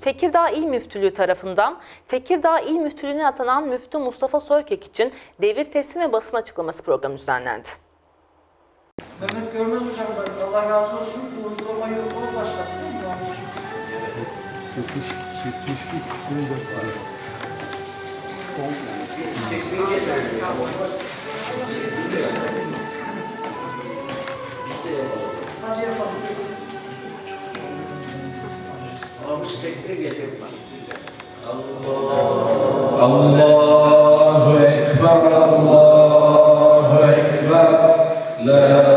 Tekirdağ İl Müftülüğü tarafından Tekirdağ İl Müftülüğü'ne atanan Müftü Mustafa Soykek için devir teslim ve basın açıklaması programı düzenlendi. Mehmet Görmez hocam da Allah razı olsun bu uygulamayı o başlattı değil mi? konflikte gelirler. Allah. Allahu Ekber, Allahu Ekber. La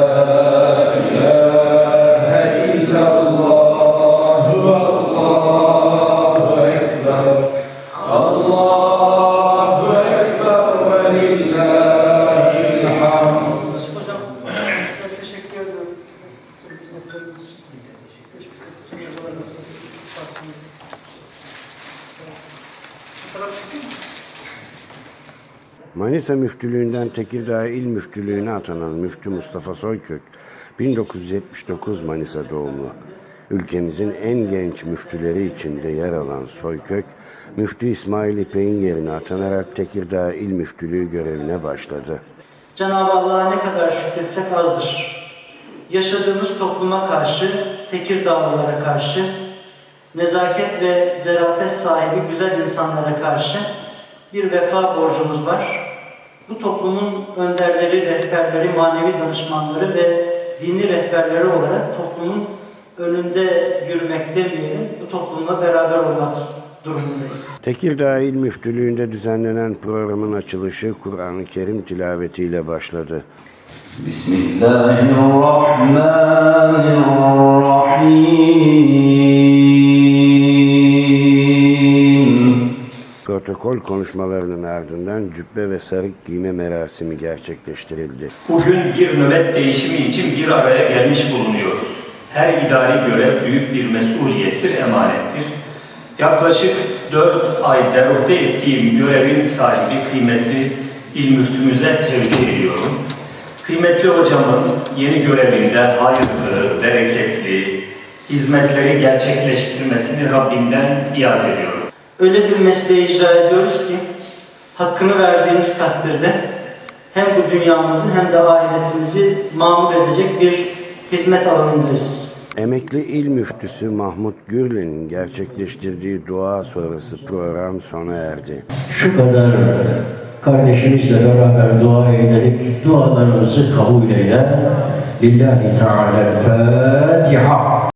Manisa Müftülüğü'nden Tekirdağ İl Müftülüğü'ne atanan Müftü Mustafa Soykök, 1979 Manisa doğumlu. Ülkemizin en genç müftüleri içinde yer alan Soykök, Müftü İsmail İpek'in yerine atanarak Tekirdağ İl Müftülüğü görevine başladı. Cenab-ı Allah'a ne kadar şükretsek azdır. Yaşadığımız topluma karşı, Tekirdağlılara karşı, nezaket ve zerafet sahibi güzel insanlara karşı bir vefa borcumuz var. Bu toplumun önderleri, rehberleri, manevi danışmanları ve dini rehberleri olarak toplumun önünde yürümek demeyelim, bu toplumla beraber olmak durumundayız. Tekirdağ İl Müftülüğü'nde düzenlenen programın açılışı Kur'an-ı Kerim tilavetiyle başladı. Bismillahirrahmanirrahim. Protokol konuşmalarının ardından cübbe ve sarık giyme merasimi gerçekleştirildi. Bugün bir nöbet değişimi için bir araya gelmiş bulunuyoruz. Her idari görev büyük bir mesuliyettir, emanettir. Yaklaşık dört ay derukte ettiğim görevin sahibi kıymetli il müftümüze tevdi ediyorum. Kıymetli hocamın yeni görevinde hayırlı, bereketli hizmetleri gerçekleştirmesini Rabbimden niyaz ediyorum. Öyle bir mesleği icra ediyoruz ki hakkını verdiğimiz takdirde hem bu dünyamızı hem de ahiretimizi mamur edecek bir hizmet alanındayız. Emekli İl Müftüsü Mahmut Gürlen'in gerçekleştirdiği dua sonrası program sona erdi. şu kadar kardeşimizle beraber dua eyledik. Dualarımızı kabul eyle. Lillahi Teala Fatiha.